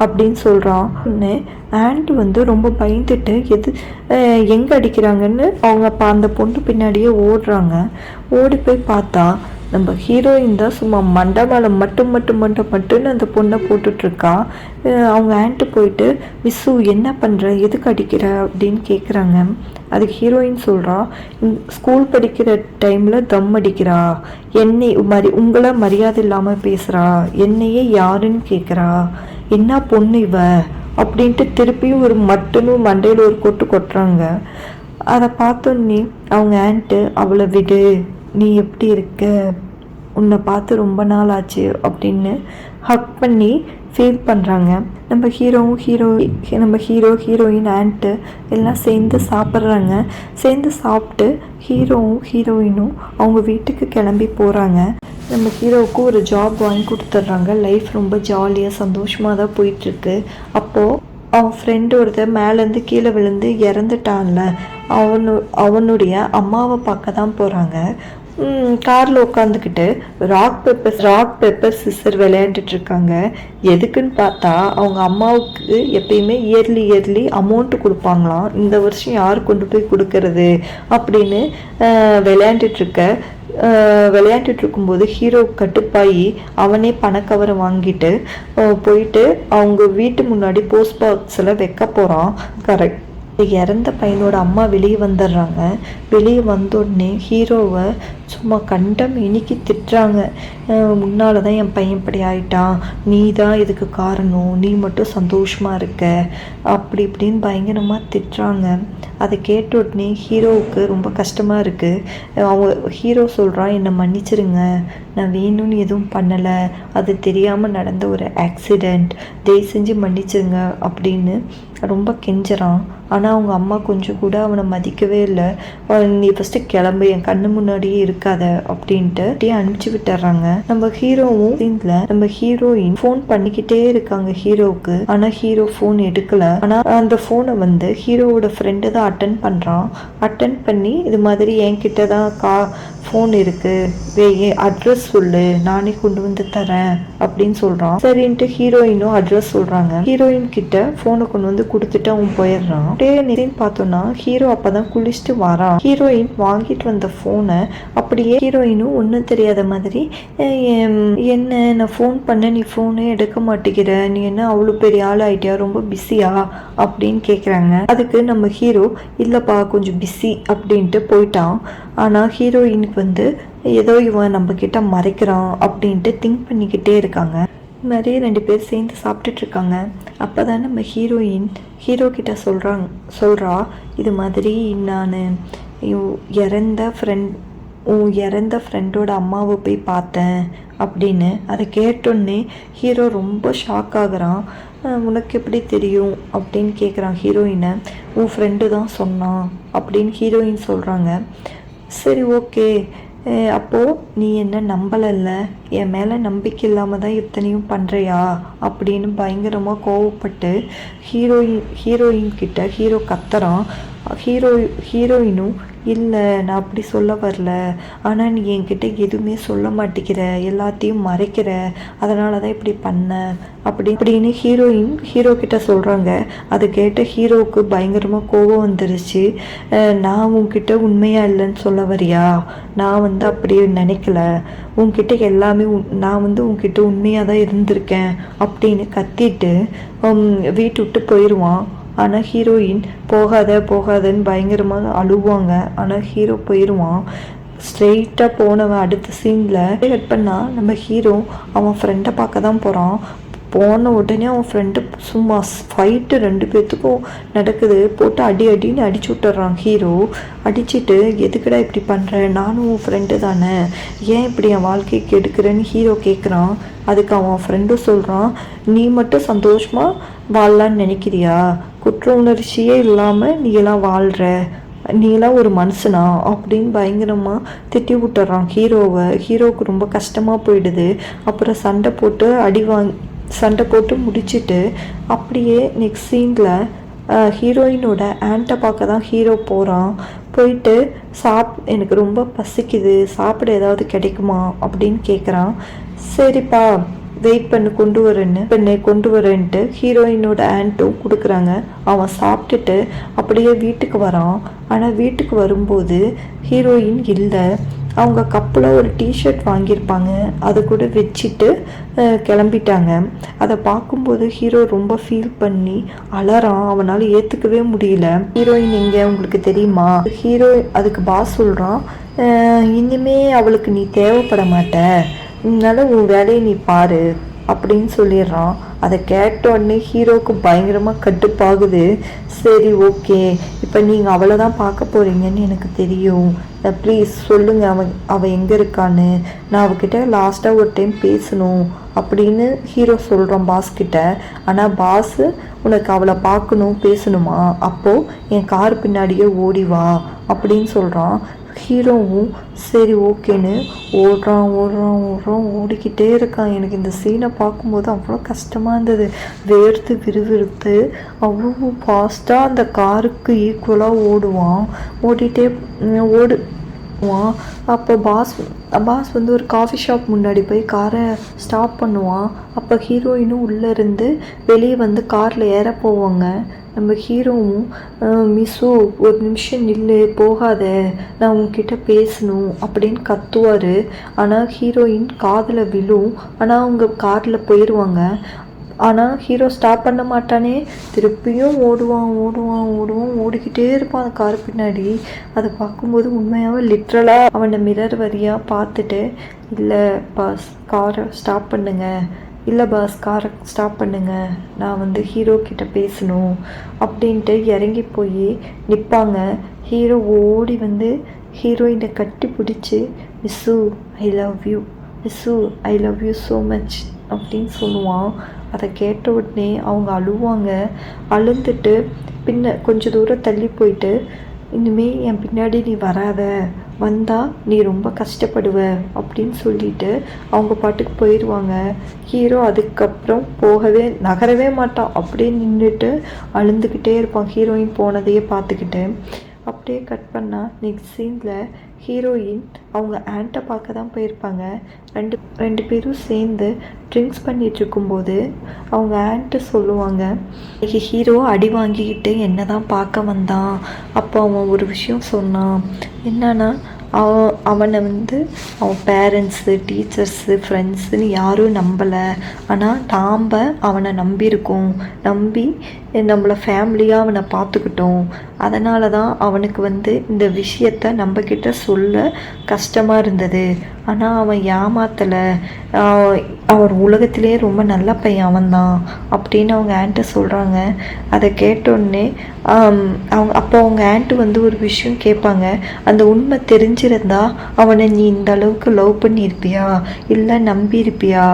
அப்படின்னு சொல்கிறான் ஆண்ட் வந்து ரொம்ப பயந்துட்டு எது எங்கே அடிக்கிறாங்கன்னு? அவங்க அப்போ அந்த பொண்ணு பின்னாடியே ஓடுறாங்க. ஓடி போய் பார்த்தா நம்ம ஹீரோயின் தான் சும்மா மண்டை மேலே மட்டும் மட்டும் மட்டும் மட்டும்னு அந்த பொண்ணை போட்டுட்ருக்கா அவங்க ஆண்ட்டு போயிட்டு விசு என்ன பண்ணுற எதுக்கு அடிக்கிற? அப்படின்னு கேட்குறாங்க அதுக்கு ஹீரோயின் சொல்கிறா ஸ்கூல் படிக்கிற டைமில் தம் அடிக்கிறா. என்னை மாதிரி உங்களை மரியாதை இல்லாமல் பேசுகிறா என்னையே யாருன்னு கேட்குறா என்ன பொண்ணு இவ? அப்படின்ட்டு திருப்பியும் ஒரு மட்டனும் மண்டையில் ஒரு கொட்டு கொட்டுறாங்க. அதை பார்த்தோன்னே அவங்க ஆண்ட்டு அவளை விடு. நீ எப்படி இருக்க? உன்னை பார்த்து ரொம்ப நாள் ஆச்சு அப்படின்னு ஹக் பண்ணி ஃபீல் பண்ணுறாங்க நம்ம ஹீரோவும் ஹீரோ நம்ம ஹீரோ ஹீரோயின் ஆண்ட்டு எல்லாம் சேர்ந்து சாப்பிட்றாங்க. சேர்ந்து சாப்பிட்டு ஹீரோவும் ஹீரோயினும் அவங்க வீட்டுக்கு கிளம்பி போகிறாங்க நம்ம ஹீரோவுக்கு ஒரு ஜாப் வாங்கி கொடுத்துட்றாங்க. லைஃப் ரொம்ப ஜாலியாக சந்தோஷமாக தான் போயிட்டுருக்கு. அப்போது அவன் ஃப்ரெண்டு ஒருத்தர் மேலேருந்து கீழே விழுந்து இறந்துட்டான்ல. அவனு அவனுடைய அம்மாவை பார்க்க தான் போகிறாங்க காரில் உட்காந்துக்கிட்டு ராக் பேப்பர் ராக் பேப்பர் சிஸ்டர் விளையாண்டுட்டு இருக்காங்க. எதுக்குன்னு பார்த்தா அவங்க அம்மாவுக்கு எப்பயுமே இயர்லி இயர்லி அமௌண்ட் கொடுப்பாங்களாம். இந்த வருஷம் யார் கொண்டு போய் கொடுக்கறது அப்படின்னு விளையாண்டுட்ருக்க விளையாண்டுட்டு இருக்க விளையாண்டுட்டு இருக்கும்போது ஹீரோ கட்டுப்பாயி அவனே பணக்கவரை வாங்கிட்டு போயிட்டு அவங்க வீட்டு முன்னாடி போஸ்ட் பாக்ஸில் வைக்க போகிறான் கரெக்ட் இறந்த பையனோட அம்மா வெளியே வந்துடுறாங்க. வெளியே வந்தோடனே ஹீரோவை சும்மா கண்டம் இனிக்கி திட்டுறாங்க. முன்னால் தான் என் பையன் இப்படி ஆயிட்டான். நீ தான் இதுக்கு காரணம். நீ மட்டும் சந்தோஷமாக இருக்க. அப்படி இப்படின்னு பயங்கரமாக திட்டுறாங்க. அதை கேட்ட உடனே ஹீரோவுக்கு ரொம்ப கஷ்டமாக இருக்குது அவங்க ஹீரோ சொல்கிறான் என்னை மன்னிச்சிருங்க. நான் வேணும்னு எதுவும் பண்ணலை. அது தெரியாமல் நடந்த ஒரு ஆக்சிடெண்ட் தயவு செஞ்சு மன்னிச்சிருங்க அப்படின்னு ரொம்ப கெஞ்சுறான். ஆனால் அவங்க அம்மா கொஞ்சம் கூட அவனை மதிக்கவே இல்லை. நீ ஃபஸ்ட்டு கிளம்பு. என் கண்ணு முன்னாடியே இருக்காத அப்படின்ட்டு அனுப்பிச்சு விட்டுறாங்க. நம்ம ஹீரோவும் சீன்ல நம்ம ஹீரோயின் ஃபோன் பண்ணிக்கிட்டே இருக்காங்க ஹீரோவுக்கு. ஆனா ஹீரோ ஃபோன் எடுக்கல. ஆனா அந்த ஃபோனை வந்து ஹீரோவோட ஃப்ரெண்டு தான் அட்டன் பண்றான். அட்டன் பண்ணி இது மாதிரி என்கிட்ட தான் கா ஃபோன் இருக்கு. அட்ரஸ் சொல்லு. நானே கொண்டு வந்து தரேன் அப்படின்னு சொல்றான். சரின்ட்டு ஹீரோயினும் அட்ரஸ் சொல்றாங்க. ஹீரோயின் கிட்ட ஃபோனை கொண்டு வந்து கொடுத்துட்டு அவன் போயிடுறான். அப்படியே நிதின்னு பார்த்தோம்னா ஹீரோ அப்பதான் குளிச்சுட்டு வரான். ஹீரோயின் வாங்கிட்டு வந்த ஃபோனை அப்படியே ஹீரோயினும் ஒன்றும் தெரியாத மாதிரி என்ன நான் ஃபோன் பண்ண நீ ஃபோனே எடுக்க மாட்டேங்கிற நீ என்ன அவ்வளோ பெரிய ஆள் ஆகிட்டியா ரொம்ப பிஸியா அப்படின்னு கேட்குறாங்க அதுக்கு நம்ம ஹீரோ இல்லைப்பா கொஞ்சம் பிஸி அப்படின்ட்டு போயிட்டான். ஆனால் ஹீரோயினுக்கு வந்து ஏதோ இவன் நம்ம கிட்ட மறைக்கிறான் அப்படின்ட்டு திங்க் பண்ணிக்கிட்டே இருக்காங்க. நிறைய ரெண்டு பேர் சேர்ந்து சாப்பிட்டுட்டு இருக்காங்க. அப்போ தான் நம்ம ஹீரோயின் ஹீரோ கிட்ட சொல்கிறாங்க சொல்கிறா இது மாதிரி நான் இறந்த ஃப்ரெண்ட் உன் இறந்த ஃப்ரெண்டோட அம்மாவை போய் பார்த்தேன் அப்படின்னு அதை கேட்டோன்னே ஹீரோ ரொம்ப ஷாக் ஆகுறான். உனக்கு எப்படி தெரியும்? அப்படின்னு கேட்குறான் ஹீரோயினை உன் ஃப்ரெண்டு தான் சொன்னான் அப்படின்னு ஹீரோயின் சொல்கிறாங்க சரி ஓகே அப்போது நீ என்ன நம்பலைல்ல? என் மேலே நம்பிக்கை இல்லாமல் தான் இத்தனையும் பண்ணுறியா அப்படின்னு பயங்கரமாக கோவப்பட்டு ஹீரோயின் ஹீரோயின் கிட்ட ஹீரோ கத்துறான். ஹீரோ ஹீரோயினும் இல்லை நான் அப்படி சொல்ல வரல. ஆனால் நீ என்கிட்ட எதுவுமே சொல்ல மாட்டேங்கிற. எல்லாத்தையும் மறைக்கிற. அதனால தான் இப்படி பண்ண. அப்படி அப்படின்னு ஹீரோயின் ஹீரோ கிட்ட சொல்கிறாங்க அதை கேட்ட ஹீரோவுக்கு பயங்கரமாக கோபம் வந்துருச்சு. நான் உன்கிட்ட உண்மையாக இல்லைன்னு சொல்ல வரியா? நான் வந்து அப்படி நினைக்கல. உன்கிட்ட எல்லாமே நான் வந்து உன்கிட்ட உண்மையாக தான் இருந்திருக்கேன். அப்படின்னு கத்திட்டு வீட்டு விட்டு போயிடுவான் ஆனால் ஹீரோயின் போகாத போகாதன்னு பயங்கரமாக அழுவாங்க. ஆனால் ஹீரோ போயிடுவான் ஸ்ட்ரெயிட்டாக போனவன் அடுத்த சீனில் கட் பண்ணால் நம்ம ஹீரோ அவன் ஃப்ரெண்டை பார்க்க தான் போகிறான் போன உடனே அவன் ஃப்ரெண்டு சும்மா ஃபைட்டு ரெண்டு பேர்த்துக்கும் நடக்குது. போட்டு அடி அடின்னு அடிச்சு விட்டுறான் ஹீரோ அடிச்சுட்டு எதுக்குடா இப்படி பண்ணுற நானும் உன் ஃப்ரெண்டு தானே. ஏன் இப்படி என் வாழ்க்கை கெடுக்கிறேன்னு ஹீரோ கேட்குறான் அதுக்கு அவன் ஃப்ரெண்டும் சொல்கிறான் நீ மட்டும் சந்தோஷமாக வாழலான்னு நினைக்கிறியா? குற்ற உணர்ச்சியே இல்லாமல் நீ எல்லாம் வாழ்கிற நீலாம் ஒரு மனுஷனா? அப்படின்னு பயங்கரமாக திட்டி விட்டுறான் ஹீரோவை ஹீரோவுக்கு ரொம்ப கஷ்டமாக போயிடுது. அப்புறம் சண்டை போட்டு அடி வாங் சண்டை போட்டு முடிச்சுட்டு அப்படியே நெக்ஸ்ட் சீனில் ஹீரோயினோட ஆண்ட்டை பார்க்க தான் ஹீரோ போகிறான் போயிட்டு சாப் எனக்கு ரொம்ப பசிக்குது சாப்பிட ஏதாவது கிடைக்குமா அப்படின்னு கேட்குறான் சரிப்பா வெயிட் பண்ணு கொண்டு வரேன்னு பெண்ணை கொண்டு வரேன்ட்டு ஹீரோயினோட ஆண்ட்டும் கொடுக்குறாங்க. அவன் சாப்பிட்டுட்டு அப்படியே வீட்டுக்கு வரான். ஆனால் வீட்டுக்கு வரும்போது ஹீரோயின் இல்லை. அவங்க கப்பில் ஒரு டிஷர்ட் வாங்கியிருப்பாங்க. அதை கூட வச்சுட்டு கிளம்பிட்டாங்க. அதை பார்க்கும்போது ஹீரோ ரொம்ப ஃபீல் பண்ணி அலறான் அவனால் ஏற்றுக்கவே முடியல. ஹீரோயின் எங்கே? உங்களுக்கு தெரியுமா? ஹீரோ அதுக்கு பாஸ் சொல்கிறான் இனிமே அவளுக்கு நீ தேவைப்பட மாட்ட. அதனால உன் வேலையை நீ பாரு அப்படின்னு சொல்லிடுறான். அதை கேட்ட உடனே ஹீரோவுக்கு பயங்கரமாக கட்டுப்பாகுது. சரி ஓகே இப்போ நீங்கள் அவளை தான் பார்க்க போகிறீங்கன்னு எனக்கு தெரியும். ப்ளீஸ் சொல்லுங்கள் அவன் அவள் எங்கே இருக்கான்னு. நான் அவகிட்ட லாஸ்ட்டாக ஒரு டைம் பேசணும் அப்படின்னு ஹீரோ சொல்கிறான் பாஸ்கிட்ட ஆனால் பாஸு உனக்கு அவளை பார்க்கணும் பேசணுமா? அப்போது என் கார் பின்னாடியே ஓடி வா அப்படின்னு சொல்கிறான் ஹீரோவும் சரி ஓகேன்னு ஓடுறான் ஓடுறான் ஓடுறான் ஓடிக்கிட்டே இருக்கான். எனக்கு இந்த சீனை பார்க்கும்போது அவ்வளோ கஷ்டமாக இருந்தது. வேர்த்து விறுவிறுத்து அவ்வளோ ஃபாஸ்ட்டாக அந்த காருக்கு ஈக்குவலாக ஓடுவான். ஓடிட்டே ஓடு பண்ணுவான் அப்போ பாஸ் பாஸ் வந்து ஒரு காஃபி ஷாப் முன்னாடி போய் காரை ஸ்டாப் பண்ணுவான். அப்போ ஹீரோயினும் உள்ளே இருந்து வெளியே வந்து காரில் ஏற போவாங்க. நம்ம ஹீரோவும் மிஸ்ஸு ஒரு நிமிஷம் நில்லு போகாத நான் உங்ககிட்ட பேசணும் அப்படின்னு கத்துவார். ஆனால் ஹீரோயின் காதில் விழும். ஆனால் அவங்க காரில் போயிடுவாங்க ஆனால் ஹீரோ ஸ்டாப் பண்ண மாட்டானே. திருப்பியும் ஓடுவான் ஓடுவான் ஓடுவான் ஓடிக்கிட்டே இருப்பான் அந்த கார் பின்னாடி. அதை பார்க்கும்போது உண்மையாகவே லிட்ரலாக அவனை மிரர் வரியாக பார்த்துட்டு இல்லை பாஸ் காரை ஸ்டாப் பண்ணுங்கள் இல்லை பாஸ் காரை ஸ்டாப் பண்ணுங்கள் நான் வந்து ஹீரோ கிட்ட பேசணும். அப்படின்ட்டு இறங்கி போய் நிற்பாங்க ஹீரோ ஓடி வந்து ஹீரோயினை கட்டி பிடிச்சி miss I love you miss I love you so much அப்படின்னு சொல்லுவான். அதை கேட்ட உடனே அவங்க அழுவாங்க. அழுந்துட்டு பின்ன கொஞ்ச தூரம் தள்ளி போயிட்டு இனிமே என் பின்னாடி நீ வராத வந்தால் நீ ரொம்ப கஷ்டப்படுவ அப்படின்னு சொல்லிட்டு அவங்க பாட்டுக்கு போயிடுவாங்க ஹீரோ அதுக்கப்புறம் போகவே நகரவே மாட்டான். அப்படியே நின்றுட்டு அழுந்துக்கிட்டே இருப்பான். ஹீரோயின் போனதையே பார்த்துக்கிட்டு. அப்படியே கட் பண்ணால் நெக்ஸ்ட் சீனில் ஹீரோயின் அவங்க ஆண்ட்டை பார்க்க தான் போயிருப்பாங்க. ரெண்டு ரெண்டு பேரும் சேர்ந்து ட்ரிங்க்ஸ் பண்ணிட்டு இருக்கும்போது அவங்க ஆண்ட்டு சொல்லுவாங்க இன்னைக்கு ஹீரோ அடி வாங்கிக்கிட்டு என்ன தான் பார்க்க வந்தான்? அப்போ அவன் ஒரு விஷயம் சொன்னான். என்னன்னா அவன் அவனை வந்து அவன் பேரண்ட்ஸு டீச்சர்ஸு ஃப்ரெண்ட்ஸுன்னு யாரும் நம்பலை. ஆனால் நாம் அவனை நம்பியிருக்கோம். நம்பி நம்மளை ஃபேமிலியாக அவனை பார்த்துக்கிட்டோம். அதனால தான் அவனுக்கு வந்து இந்த விஷயத்த நம்மக்கிட்ட சொல்ல கஷ்டமாக இருந்தது. ஆனால் அவன் ஏமாத்தலை. அவர் உலகத்திலே ரொம்ப நல்ல பையன் அவன்தான் அப்படின்னு அவங்க ஆண்ட்டு சொல்கிறாங்க அதை கேட்டோடனே அவங்க அப்போ அவங்க ஆண்ட்டு வந்து ஒரு விஷயம் கேட்பாங்க. அந்த உண்மை தெரிஞ்சிருந்தா அவனை நீ இந்த அளவுக்கு லவ் பண்ணியிருப்பியா? இல்லை நம்பியிருப்பியா?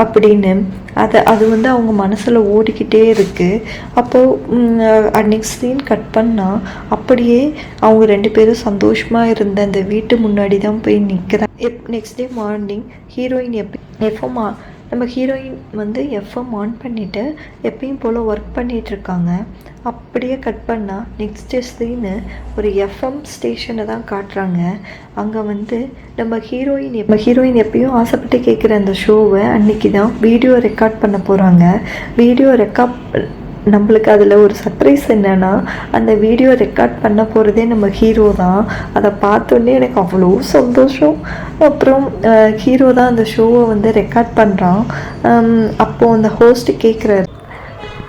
அப்படின்னு. அதை அது வந்து அவங்க மனசில் ஓடிக்கிட்டே இருக்குது அப்போது நெக்ஸ்ட் சீன் கட் பண்ணால் அப்படியே அவங்க ரெண்டு பேரும் சந்தோஷமாக இருந்த அந்த வீட்டு முன்னாடி தான் போய் நிற்கிறாங்க எப் நெக்ஸ்ட் டே மார்னிங் ஹீரோயின் எப்படி எஃப்எம் நம்ம ஹீரோயின் வந்து எஃப்எம் ஆன் பண்ணிவிட்டு எப்பயும் போல் ஒர்க் பண்ணிகிட்ருக்காங்க அப்படியே கட் பண்ணால் நெக்ஸ்ட் சீனு ஒரு எஃப்எம் ஸ்டேஷனை தான் காட்டுறாங்க. அங்கே வந்து நம்ம ஹீரோயின் நம்ம ஹீரோயின் எப்பயும் ஆசைப்பட்டு கேட்குற அந்த ஷோவை அன்னைக்கு தான் வீடியோ ரெக்கார்ட் பண்ண போகிறாங்க வீடியோ ரெக்கார்ட் நம்மளுக்கு அதில் ஒரு சர்ப்ரைஸ் என்னென்னா அந்த வீடியோ ரெக்கார்ட் பண்ண போகிறதே நம்ம ஹீரோ தான். அதை பார்த்தோன்னே எனக்கு அவ்வளோ சந்தோஷம். அப்புறம் ஹீரோ தான் அந்த ஷோவை வந்து ரெக்கார்ட் பண்ணுறான் அப்போது அந்த ஹோஸ்ட் கேட்குறாரு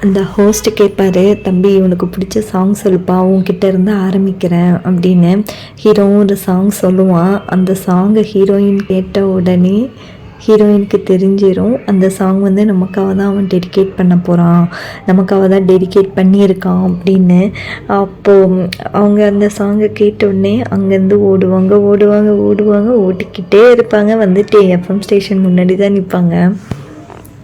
அந்த ஹோஸ்ட் கேட்பார் தம்பி உனக்கு பிடிச்ச சாங் சொல்லுப்பா உன்கிட்ட இருந்து ஆரம்பிக்கிறேன் அப்படின்னு. ஹீரோவும் ஒரு சாங் சொல்லுவான். அந்த சாங்கை ஹீரோயின் கேட்ட உடனே ஹீரோயினுக்கு தெரிஞ்சிடும் அந்த சாங் வந்து நமக்காக தான் அவன் டெடிகேட் பண்ண போகிறான் நமக்காக தான் டெடிகேட் பண்ணியிருக்கான் அப்படின்னு. அப்போது அவங்க அந்த சாங்கை கேட்டோடனே அங்கேருந்து ஓடுவாங்க ஓடுவாங்க ஓடுவாங்க ஓடிக்கிட்டே இருப்பாங்க. வந்துட்டு எஃப்எம் ஸ்டேஷன் முன்னாடி தான் நிற்பாங்க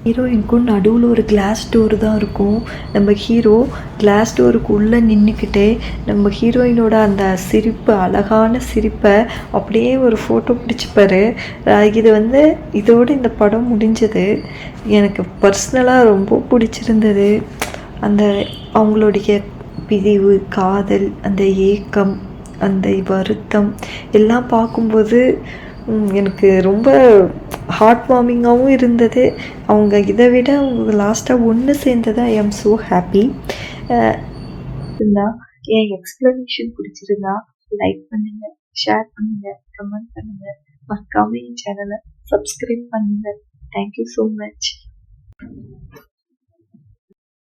ஹீரோயின்க்கும் நடுவில் ஒரு கிளாஸ் டோர் தான் இருக்கும். நம்ம ஹீரோ கிளாஸ் டோருக்கு உள்ளே நின்றுக்கிட்டே நம்ம ஹீரோயினோட அந்த சிரிப்பு அழகான சிரிப்பை அப்படியே ஒரு ஃபோட்டோ பிடிச்சிப்பாரு இது வந்து இதோடு இந்த படம் முடிஞ்சது. எனக்கு பர்சனலாக ரொம்ப பிடிச்சிருந்தது. அந்த அவங்களுடைய பிரிவு காதல் அந்த ஏக்கம் அந்த வருத்தம் எல்லாம் பார்க்கும்போது எனக்கு ரொம்ப ஹார்ட் வார்மிங்காகவும் இருந்தது. அவங்க இதை விட அவங்க லாஸ்ட்டாக ஒன்று சேர்ந்தது ஐ ஆம் ஸோ ஹாப்பி. இருந்தா என் எக்ஸ்ப்ளனேஷன் பிடிச்சிருந்தா லைக் பண்ணுங்க ஷேர் பண்ணுங்க கமெண்ட் பண்ணுங்க. மறக்காம என் சேனலை சப்ஸ்கிரைப் பண்ணுங்க. Thank you so much